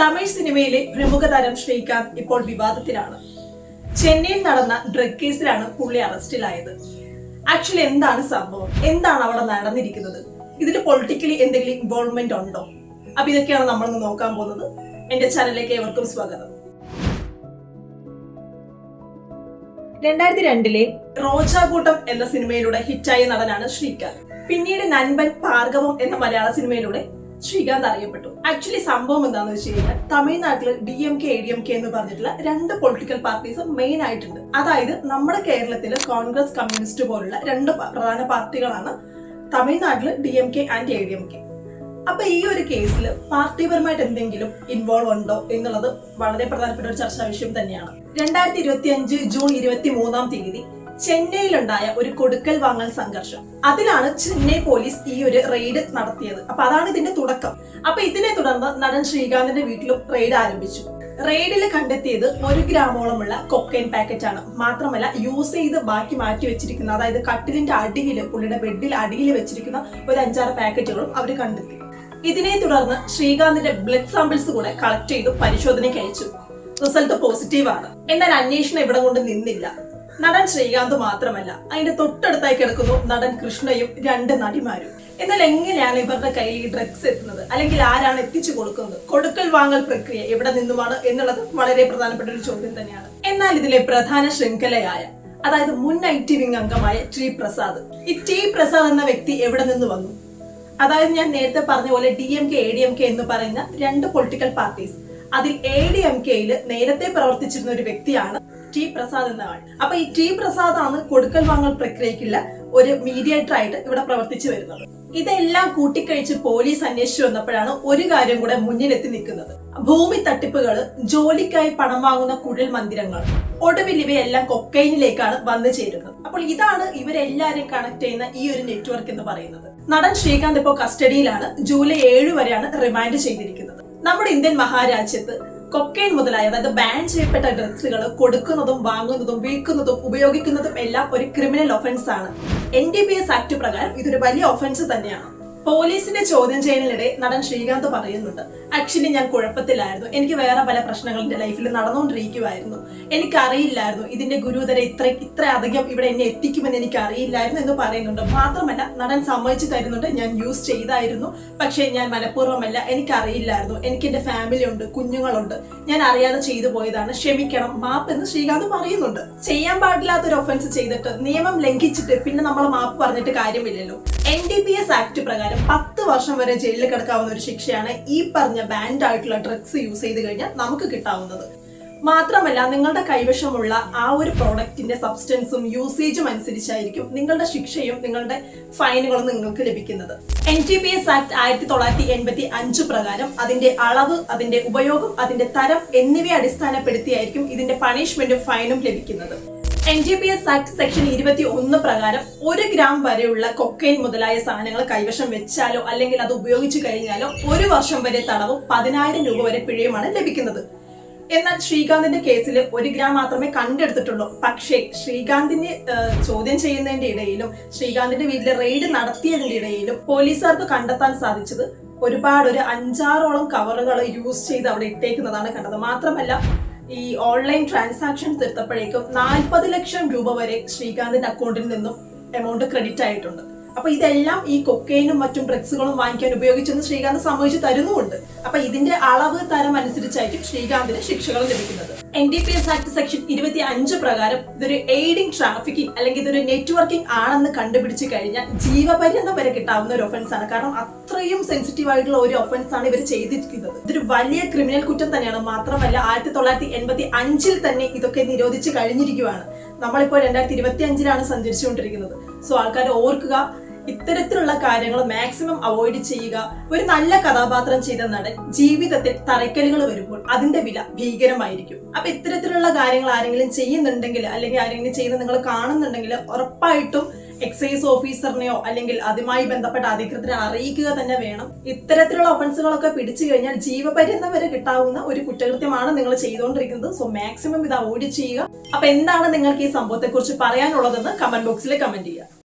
തമിഴ് സിനിമയിലെ പ്രമുഖ താരം ശ്രീകാന്ത് ഇപ്പോൾ വിവാദത്തിലാണ്. ചെന്നൈയിൽ നടന്ന ഡ്രഗ് കേസിലാണ് പുള്ളി അറസ്റ്റിലായത്. ആക്ച്വലി എന്താണ് സംഭവം? എന്താണ് അവിടെ നടന്നിരിക്കുന്നത്? ഇതിൽ പൊളിറ്റിക്കലി എന്തെങ്കിലും ഇൻവോൾവ്മെന്റ് ഉണ്ടോ? അപ്പൊ ഇതൊക്കെയാണ് നമ്മളിന്ന് നോക്കാൻ പോകുന്നത്. എന്റെ ചാനലിലേക്ക് ഏവർക്കും സ്വാഗതം. രണ്ടായിരത്തി രണ്ടിലെ റോജാകൂട്ടം എന്ന സിനിമയിലൂടെ ഹിറ്റായ നടനാണ് ശ്രീകാന്ത്. പിന്നീട് നൻപൻ ഭാർഗവം എന്ന മലയാള സിനിമയിലൂടെ ശ്രീകാന്ത് അറിയപ്പെട്ടു. ആക്ച്വലി സംഭവം എന്താണെന്ന് വെച്ച് കഴിഞ്ഞാൽ തമിഴ്നാട്ടിൽ D M K A D M K എന്ന് പറഞ്ഞിട്ടുള്ള രണ്ട് പൊളിറ്റിക്കൽ പാർട്ടീസ് മെയിൻ ആയിട്ടുണ്ട്. അതായത് നമ്മുടെ കേരളത്തിൽ കോൺഗ്രസ് കമ്മ്യൂണിസ്റ്റ് പോലുള്ള രണ്ട് പ്രധാന പാർട്ടികളാണ് തമിഴ്നാട്ടിൽ D M K and A D M K അപ്പൊ ഈ ഒരു കേസിൽ പാർട്ടിപരമായിട്ട് എന്തെങ്കിലും ഇൻവോൾവ് ഉണ്ടോ എന്നുള്ളത് വളരെ പ്രധാനപ്പെട്ട ഒരു ചർച്ചാ വിഷയം തന്നെയാണ്. രണ്ടായിരത്തി ഇരുപത്തി അഞ്ച് ജൂൺ ഇരുപത്തി മൂന്നാം തീയതി ചെന്നൈയിലുണ്ടായ ഒരു കൊടുക്കൽ വാങ്ങൽ സംഘർഷം. അതിലാണ് ചെന്നൈ പോലീസ് ഈ ഒരു റെയ്ഡ് നടത്തിയത്. അപ്പൊ അതാണ് ഇതിന്റെ തുടക്കം. അപ്പൊ ഇതിനെ തുടർന്ന് നടൻ ശ്രീകാന്തിന്റെ വീട്ടിലും റെയ്ഡ് ആരംഭിച്ചു. റെയ്ഡിൽ കണ്ടെത്തിയത് ഒരു ഗ്രാമോളമുള്ള കൊക്കൈൻ പാക്കറ്റ് ആണ്. മാത്രമല്ല യൂസ് ചെയ്ത് ബാക്കി മാറ്റി വെച്ചിരിക്കുന്ന അതായത് കട്ടിലിന്റെ അടിയിൽ പുള്ളിയുടെ ബെഡിൽ അടിയിൽ വെച്ചിരിക്കുന്ന ഒരു അഞ്ചാറ് പാക്കറ്റുകളും അവർ കണ്ടെത്തി. ഇതിനെ തുടർന്ന് ശ്രീകാന്തിന്റെ ബ്ലഡ് സാമ്പിൾസ് കൂടെ കളക്ട് ചെയ്ത് പരിശോധനയ്ക്ക് അയച്ചു. റിസൾട്ട് പോസിറ്റീവ് ആണ്. എന്നാൽ അന്വേഷണം ഇവിടെ കൊണ്ട് നിന്നില്ല. നടൻ ശ്രീകാന്ത് മാത്രമല്ല അതിന്റെ തൊട്ടടുത്തായി കിടക്കുന്നു നടൻ കൃഷ്ണയും രണ്ട് നടിമാരും. എന്നാൽ എങ്ങനെയാണ് ഇവരുടെ കയ്യിൽ ഈ ഡ്രഗ്സ് എത്തുന്നത്? അല്ലെങ്കിൽ ആരാണ് എത്തിച്ചു കൊടുക്കുന്നത്? കൊടുക്കൽ വാങ്ങൽ പ്രക്രിയ എവിടെ നിന്നുമാണ് എന്നുള്ളത് വളരെ പ്രധാനപ്പെട്ട ഒരു ചോദ്യം തന്നെയാണ്. എന്നാൽ ഇതിലെ പ്രധാന ശൃംഖലയായ അതായത് മുൻ ഐ ടി വിംഗ് അംഗമായ ടി പ്രസാദ്. ഈ ടി പ്രസാദ് എന്ന വ്യക്തി എവിടെ നിന്ന് വന്നു? അതായത് ഞാൻ നേരത്തെ പറഞ്ഞ പോലെ D M K A D M K എന്ന് പറയുന്ന രണ്ട് പൊളിറ്റിക്കൽ പാർട്ടീസ്. അതിൽ എ ഡി എം കെയിൽ നേരത്തെ പ്രവർത്തിച്ചിരുന്ന ഒരു വ്യക്തിയാണ് ടി പ്രസാദ് എന്ന ആൾ. അപ്പൊ ഈ ടി പ്രസാദ് ആണ് കൊടുക്കൽ വാങ്ങൽ പ്രക്രിയക്കുള്ള ഒരു മീഡിയേറ്റർ ആയിട്ട് ഇവിടെ പ്രവർത്തിച്ചു വരുന്നത്. ഇതെല്ലാം കൂട്ടിക്കഴിച്ച് പോലീസ് അന്വേഷിച്ചു വന്നപ്പോഴാണ് ഒരു കാര്യം കൂടെ മുന്നിലെത്തി നിൽക്കുന്നത്. ഭൂമി തട്ടിപ്പുകൾ ജോലിക്കായി പണം വാങ്ങുന്ന കുഴൽ മന്ദിരങ്ങൾ ഒടുവിൽ ഇവയെല്ലാം കൊക്കൈനിലേക്കാണ് വന്നു ചേരുന്നത്. അപ്പോൾ ഇതാണ് ഇവരെല്ലാരെയും കണക്ട് ചെയ്യുന്ന ഈ ഒരു നെറ്റ്വർക്ക് എന്ന് പറയുന്നത്. നടൻ ശ്രീകാന്ത് ഇപ്പോൾ കസ്റ്റഡിയിലാണ് ജൂലൈ ഏഴ് വരെയാണ് റിമാൻഡ് ചെയ്തിരിക്കുന്നത്. നമ്മുടെ ഇന്ത്യൻ മഹാരാജ്യത്ത് കൊക്കൈൻ മുതലായ അതായത് ബാൻ ചെയ്യപ്പെട്ട ഡ്രഗ്സുകൾ കൊടുക്കുന്നതും വാങ്ങുന്നതും വിൽക്കുന്നതും ഉപയോഗിക്കുന്നതും എല്ലാം ഒരു ക്രിമിനൽ ഒഫൻസ് ആണ്. N D B S act പ്രകാരം ഇതൊരു വലിയ ഒഫൻസ് തന്നെയാണ്. പോലീസിന്റെ ചോദ്യം ചെയ്യലിനിടെ നടൻ ശ്രീകാന്ത് പറയുന്നുണ്ട് ആക്ച്വലി ഞാൻ കുഴപ്പത്തിലായിരുന്നു. എനിക്ക് വേറെ പല പ്രശ്നങ്ങൾ എന്റെ ലൈഫിൽ നടന്നുകൊണ്ടിരിക്കുമായിരുന്നു എനിക്കറിയില്ലായിരുന്നു ഇതിന്റെ ഗുരുതര ഇത്ര ഇത്ര അധികം ഇവിടെ എന്നെ എത്തിക്കുമെന്ന് എനിക്ക് അറിയില്ലായിരുന്നു എന്ന് പറയുന്നുണ്ട്. മാത്രമല്ല നടൻ സമ്മതിച്ചു തരുന്നുണ്ട്. ഞാൻ യൂസ് ചെയ്തായിരുന്നു. പക്ഷേ ഞാൻ മനഃപൂർവമല്ല എനിക്കറിയില്ലായിരുന്നു. എനിക്ക് എന്റെ ഫാമിലി ഉണ്ട് കുഞ്ഞുങ്ങളുണ്ട്. ഞാൻ അറിയാതെ ചെയ്തു പോയതാണ്. ക്ഷമിക്കണം മാപ്പ് എന്ന് ശ്രീകാന്ത് പറയുന്നുണ്ട്. ചെയ്യാൻ പാടില്ലാത്ത ഒരു ഒഫൻസ് ചെയ്തിട്ട് നിയമം ലംഘിച്ചിട്ട് പിന്നെ നമ്മൾ മാപ്പ് പറഞ്ഞിട്ട് കാര്യമില്ലല്ലോ. N D P S act പ്രകാരം പത്ത് വർഷം വരെ ജയിലിൽ കിടക്കാവുന്ന ഒരു ശിക്ഷയാണ് ഈ പറഞ്ഞ ബാൻഡ് ആയിട്ടുള്ള ഡ്രഗ്സ് യൂസ് ചെയ്ത് കഴിഞ്ഞാൽ നമുക്ക് കിട്ടാവുന്നത്. മാത്രമല്ല നിങ്ങളുടെ കൈവശമുള്ള ആ ഒരു പ്രോഡക്റ്റിന്റെ സബ്സ്റ്റൻസും യൂസേജും അനുസരിച്ചായിരിക്കും നിങ്ങളുടെ ശിക്ഷയും നിങ്ങളുടെ ഫൈനുകളും നിങ്ങൾക്ക് ലഭിക്കുന്നത്. N T P S act ആയിരത്തി തൊള്ളായിരത്തി എൺപത്തി അഞ്ച് പ്രകാരം അതിന്റെ അളവ് അതിന്റെ ഉപയോഗം അതിന്റെ തരം എന്നിവയെ അടിസ്ഥാനപ്പെടുത്തിയായിരിക്കും ഇതിന്റെ പണിഷ്മെന്റും ഫൈനും ലഭിക്കുന്നത്. N G P S act section ഇരുപത്തി ഒന്ന് പ്രകാരം ഒരു ഗ്രാം വരെയുള്ള കൊക്കൈൻ മുതലായ സാധനങ്ങൾ കൈവശം വെച്ചാലോ അല്ലെങ്കിൽ അത് ഉപയോഗിച്ചു കഴിഞ്ഞാലോ ഒരു വർഷം വരെ തടവും പതിനായിരം രൂപ വരെ പിഴയുമാണ് ലഭിക്കുന്നത്. എന്നാൽ ശ്രീകാന്തിന്റെ കേസിൽ ഒരു ഗ്രാം മാത്രമേ കണ്ടെടുത്തിട്ടുള്ളൂ. പക്ഷേ ശ്രീകാന്തിനെ ചോദ്യം ചെയ്യുന്നതിന്റെ ഇടയിലും ശ്രീകാന്തിന്റെ വീട്ടിലെ റെയ്ഡ് നടത്തിയതിന്റെ ഇടയിലും പോലീസുകാർക്ക് കണ്ടെത്താൻ സാധിച്ചത് ഒരുപാട് ഒരു അഞ്ചാറോളം കവറുകൾ യൂസ് ചെയ്ത് അവിടെ ഇട്ടേക്കുന്നതാണ് കണ്ടത്. മാത്രമല്ല ഈ ഓൺലൈൻ ട്രാൻസാക്ഷൻ തീർത്തപ്പോഴേക്കും നാൽപ്പത് ലക്ഷം രൂപ വരെ ശ്രീകാന്തിന്റെ അക്കൗണ്ടിൽ നിന്നും എമൗണ്ട് ക്രെഡിറ്റ് ആയിട്ടുണ്ട്. അപ്പൊ ഇതെല്ലാം ഈ കൊക്കൈനും മറ്റും ഡ്രഗ്സുകളും വാങ്ങിക്കാൻ ഉപയോഗിച്ചെന്ന് ശ്രീകാന്ത് സമ്മതിച്ചു തരുന്നുമുണ്ട്. അപ്പൊ ഇതിന്റെ അളവ് തരം അനുസരിച്ചായിരിക്കും ശ്രീകാന്തിന് ശിക്ഷകൾ ലഭിക്കുന്നത്. N D P S act section ഇരുപത്തി അഞ്ച് പ്രകാരം ഇതൊരു എയ്ഡിങ് ട്രാഫിക്കിംഗ് അല്ലെങ്കിൽ ഇതൊരു നെറ്റ്വർക്കിംഗ് ആണെന്ന് കണ്ടുപിടിച്ച് കഴിഞ്ഞാൽ ജീവപര്യന്തം വരെ കിട്ടാവുന്ന ഒരു ഒഫൻസ് ആണ്. കാരണം അത്രയും സെൻസിറ്റീവ് ആയിട്ടുള്ള ഒരു ഒഫൻസ് ആണ് ഇവർ ചെയ്തിരിക്കുന്നത്. ഇതൊരു വലിയ ക്രിമിനൽ കുറ്റം തന്നെയാണ്. മാത്രമല്ല ആയിരത്തി തൊള്ളായിരത്തി എൺപത്തി അഞ്ചിൽ തന്നെ ഇതൊക്കെ നിരോധിച്ച് കഴിഞ്ഞിരിക്കുകയാണ് നമ്മളിപ്പോൾ രണ്ടായിരത്തി ഇരുപത്തി അഞ്ചിലാണ് സഞ്ചരിച്ചുകൊണ്ടിരിക്കുന്നത്. സോ ആൾക്കാർ ഓർക്കുക ഇത്തരത്തിലുള്ള കാര്യങ്ങൾ മാക്സിമം അവോയ്ഡ് ചെയ്യുക. ഒരു നല്ല കഥാപാത്രം ചെയ്ത നടൻ ജീവിതത്തിൽ തറയ്ക്കലുകൾ വരുമ്പോൾ അതിന്റെ വില ഭീകരമായിരിക്കും. അപ്പൊ ഇത്തരത്തിലുള്ള കാര്യങ്ങൾ ആരെങ്കിലും ചെയ്യുന്നുണ്ടെങ്കിൽ അല്ലെങ്കിൽ ആരെങ്കിലും ചെയ്യുന്നത് നിങ്ങൾ കാണുന്നുണ്ടെങ്കിൽ ഉറപ്പായിട്ടും എക്സൈസ് ഓഫീസറിനെയോ അല്ലെങ്കിൽ അതുമായി ബന്ധപ്പെട്ട അധികൃതരെ അറിയിക്കുക തന്നെ വേണം. ഇത്തരത്തിലുള്ള ഒഫൻസുകളൊക്കെ പിടിച്ചു കഴിഞ്ഞാൽ ജീവപര്യന്തം വരെ കിട്ടാവുന്ന ഒരു കുറ്റകൃത്യമാണ് നിങ്ങൾ ചെയ്തുകൊണ്ടിരിക്കുന്നത്. സോ മാക്സിമം ഇത് അവോയ്ഡ് ചെയ്യുക. അപ്പൊ എന്താണ് നിങ്ങൾക്ക് ഈ സംഭവത്തെ കുറിച്ച് പറയാനുള്ളതെന്ന് കമന്റ് ബോക്സിൽ കമന്റ് ചെയ്യുക.